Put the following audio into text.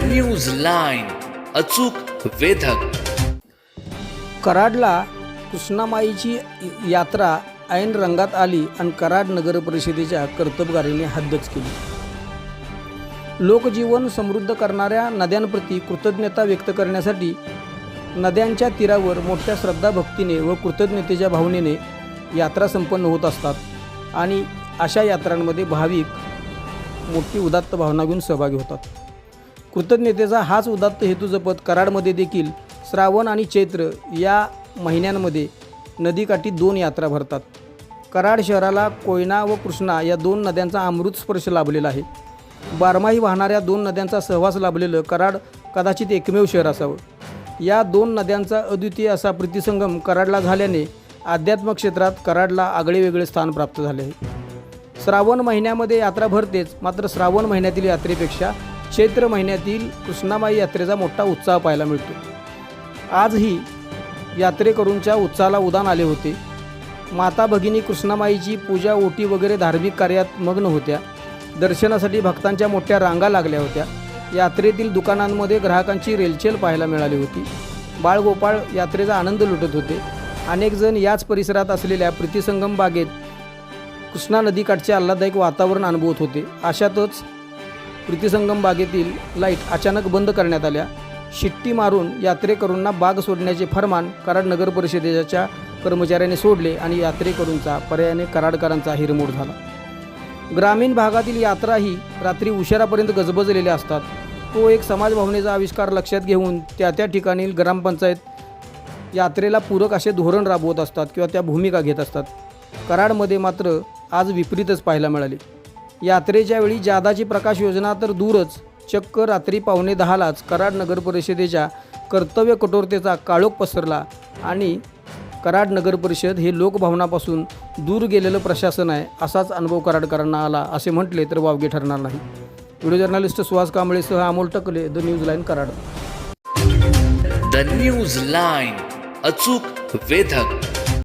News line अचूक वेधक. कराडला कृष्णामाईची यात्रा ऐन रंगात आली आणि कराड नगर परिषदेच्या कर्तबगारीने हद्दच केली. लोकजीवन समृद्ध करणाऱ्या नद्यांप्रती कृतज्ञता व्यक्त करण्यासाठी नद्यांच्या तीरावर मोठ्या श्रद्धाभक्तीने व कृतज्ञतेच्या भावनेने यात्रा संपन्न होत असतात आणि अशा यात्रांमध्ये भाविक मोठी उदात्त भावना घेऊन सहभागी होतात. कृतज्ञतेचा हाच उदात्त हेतू जपत कराडमध्ये देखील श्रावण आणि चैत्र या महिन्यांमध्ये नदीकाठी दोन यात्रा भरतात. कराड शहराला कोयना व कृष्णा या दोन नद्यांचा अमृत स्पर्श लाभलेला आहे. बारमाही वाहणाऱ्या दोन नद्यांचा सहवास लाभलेलं कराड कदाचित एकमेव शहर असावं. या दोन नद्यांचा अद्वितीय असा प्रीतिसंगम कराडला झाल्याने आध्यात्म क्षेत्रात कराडला आगळेवेगळे स्थान प्राप्त झाले आहे. श्रावण महिन्यामध्ये यात्रा भरतेच मात्र श्रावण महिन्यातील यात्रेपेक्षा चैत्र महिन्यातील कृष्णामाई यात्रेचा मोठा उत्साह पाहायला मिळतो. आजही यात्रेकरूंच्या उत्साहाला उदान आले होते. माता भगिनी कृष्णामाईची पूजा ओटी वगैरे धार्मिक कार्यात मग्न होत्या. दर्शनासाठी भक्तांच्या मोठ्या रांगा लागल्या होत्या. यात्रेतील दुकानांमध्ये ग्राहकांची रेलचेल पाहायला मिळाली होती. बाळगोपाळ यात्रेचा आनंद लुटत होते. अनेक जण याच परिसरात असलेल्या प्रीतिसंगम बागेत कृष्णा नदीकाठचे आल्हाददायक वातावरण अनुभवत होते. अशातच प्रीतिसंगम बागेतील लाइट अचानक बंद करण्यात आल्या. शिट्टी मारून यात्रेकरूंना बाग सोडण्याचे फरमान कराड नगर परिषदेच्या कर्मचाऱ्याने सोडले आणि यात्रेकरूंचा पर्यायाने कराडकरांचा हिरमोड झाला. ग्रामीण भागातील यात्रा ही रात्री उशिरापर्यंत गजबजलेल्या असतात. तो एक समाजभावनेचा आविष्कार लक्षात घेऊन त्या त्या ठिकाणी ग्रामपंचायत यात्रेला पूरक असे धोरण राबवत असतात किंवा त्या भूमिका घेत असतात. कराडमध्ये मात्र आज विपरीतच पाहायला मिळाले. यात्रेच्या वेळी जादाची प्रकाश योजना तर दूरच. चक्क रात्री पावणे दहालाच कराड नगर परिषदेच्या कर्तव्य कठोरतेचा काळोख पसरला आणि कराड नगर परिषद हे लोकभावनापासून दूर गेलेलं प्रशासन आहे असाच अनुभव कराडकरांना आला असे म्हटले तर वावगे ठरणार नाही. Video journalist Suhas कांबळेसह Amol Takale the news line Karad. The news line अचूक वेधक.